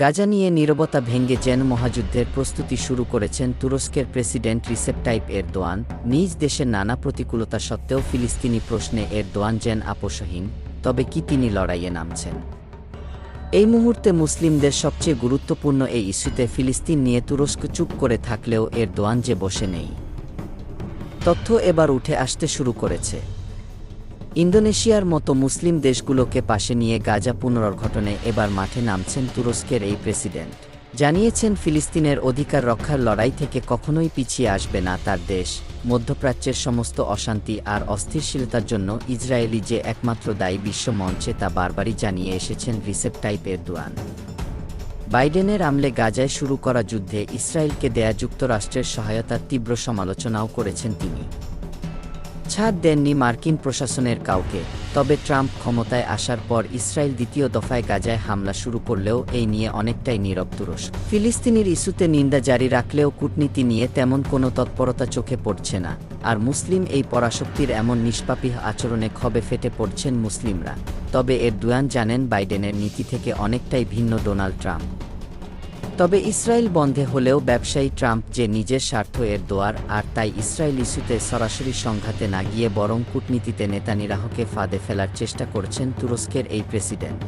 গাজা নিয়ে নীরবতা ভেঙে যেন মহাযুদ্ধের প্রস্তুতি শুরু করেছেন তুরস্কের প্রেসিডেন্ট রিসেপ টাইপ এরদোয়ান। নিজ দেশের নানা প্রতিকূলতা সত্ত্বেও ফিলিস্তিনি প্রশ্নে এরদোয়ান যেন আপোষহীন, তবে কি তিনি লড়াইয়ে নামছেন? এই মুহূর্তে মুসলিমদের সবচেয়ে গুরুত্বপূর্ণ এই ইস্যুতে ফিলিস্তিন নিয়ে তুরস্ক চুপ করে থাকলেও এরদোয়ান যে বসে নেই। তথ্য এবার উঠে আসতে শুরু করেছে। ইন্দোনেশিয়ার মতো মুসলিম দেশগুলোকে পাশে নিয়ে গাজা পুনর্ঘটনে এবার মাঠে নামছেন তুরস্কের এই প্রেসিডেন্ট। জানিয়েছেন ফিলিস্তিনের অধিকার রক্ষার লড়াই থেকে কখনোই পিছিয়ে আসবে না তার দেশ। মধ্যপ্রাচ্যের সমস্ত অশান্তি আর অস্থিরশীলতার জন্য ইসরায়েলি যে একমাত্র দায়ী বিশ্ব মঞ্চে তা বারবারই জানিয়ে এসেছেন রিসেপ টাইপ এরদোয়ান। বাইডেনের আমলে গাজায় শুরু করা যুদ্ধে ইসরায়েলকে দেয়া যুক্তরাষ্ট্রের সহায়তার তীব্র সমালোচনাও করেছেন তিনি। ছাড় দেননি মার্কিন প্রশাসনের কাউকে। তবে ট্রাম্প ক্ষমতায় আসার পর ইসরায়েল দ্বিতীয় দফায় গাজায় হামলা শুরু করলেও এই নিয়ে অনেকটাই নীরব তুরস্ক। ফিলিস্তিনির ইস্যুতে নিন্দা জারি রাখলেও কূটনীতি নিয়ে তেমন কোনো তৎপরতা চোখে পড়ছে না। আর মুসলিম এই পরাশক্তির এমন নিষ্পাপী আচরণে ক্ষোভে ফেটে পড়ছেন মুসলিমরা। তবে এর দুয়ান জানেন বাইডেনের নীতি থেকে অনেকটাই ভিন্ন ডোনাল্ড ট্রাম্প। তবে ইসরায়েল বন্ধে হলেও ব্যবসায়ী ট্রাম্প যে নিজের স্বার্থ এর দোয়ার, আর তাই ইসরায়েল ইস্যুতে সরাসরি সংঘাতে না গিয়ে বরং কূটনীতিতে নেতানিরাহকে ফাঁদে ফেলার চেষ্টা করছেন তুরস্কের এই প্রেসিডেন্ট।